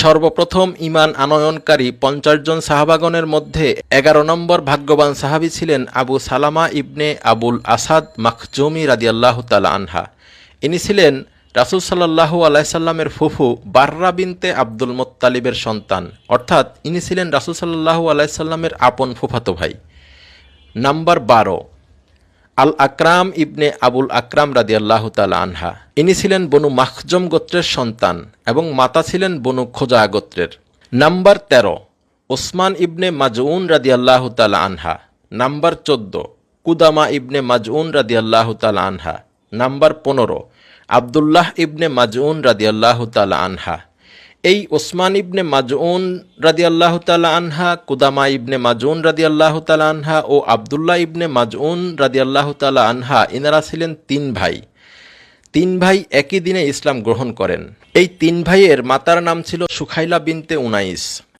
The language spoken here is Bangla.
সর্বপ্রথম ইমান আনয়নকারী পঞ্চাশ জন সাহাবাগণের মধ্যে এগারো নম্বর ভাগ্যবান সাহাবি ছিলেন আবু সালামা ইবনে আবুল আসাদ মাখজুমি রাদিয়াল্লাহ তালা আনহা। ইনি ছিলেন রাসুল সাল্লাহু আলাইসাল্লামের ফুফু বার্রা বিনতে আব্দুল মোত্তালিবের সন্তান। অর্থাৎ ইনি ছিলেন রাসুল সাল্লাহু আলাইসাল্লামের আপন ফুফাতো ভাই। নাম্বার বারো আল আকরাম ইবনে আবুল আকরাম রাদিয়াল্লাহ তালা আনহা। ইনি ছিলেন বনু মাখজম গোত্রের সন্তান এবং মাতা ছিলেন বনু খোজা গোত্রের। নাম্বার তেরো, ওসমান ইবনে মাজউন রাদিয়াল্লাহ তালা আনহা। নাম্বার চোদ্দ, কুদামা ইবনে মাজউন রাদিয়াল্লাহ তালা আনহা। নাম্বার পনেরো, আবদুল্লাহ ইবনে মাজউন রাদিয়াল্লাহ তালা আনহা। এই ওসমান ইবনে মাজউন রাদি আল্লাহ তালা আনহা, কুদামা ইবনে মাজউন রাদি আল্লাহ তালা আনহা ও আবদুল্লাহ ইবনে মাজউন রাদি আল্লাহ তালা আনহা, এনারা ছিলেন তিন ভাই। তিন ভাই একই দিনে ইসলাম গ্রহণ করেন। এই তিন ভাইয়ের মাতার নাম ছিল সুখাইলা বিনতে উনাইস।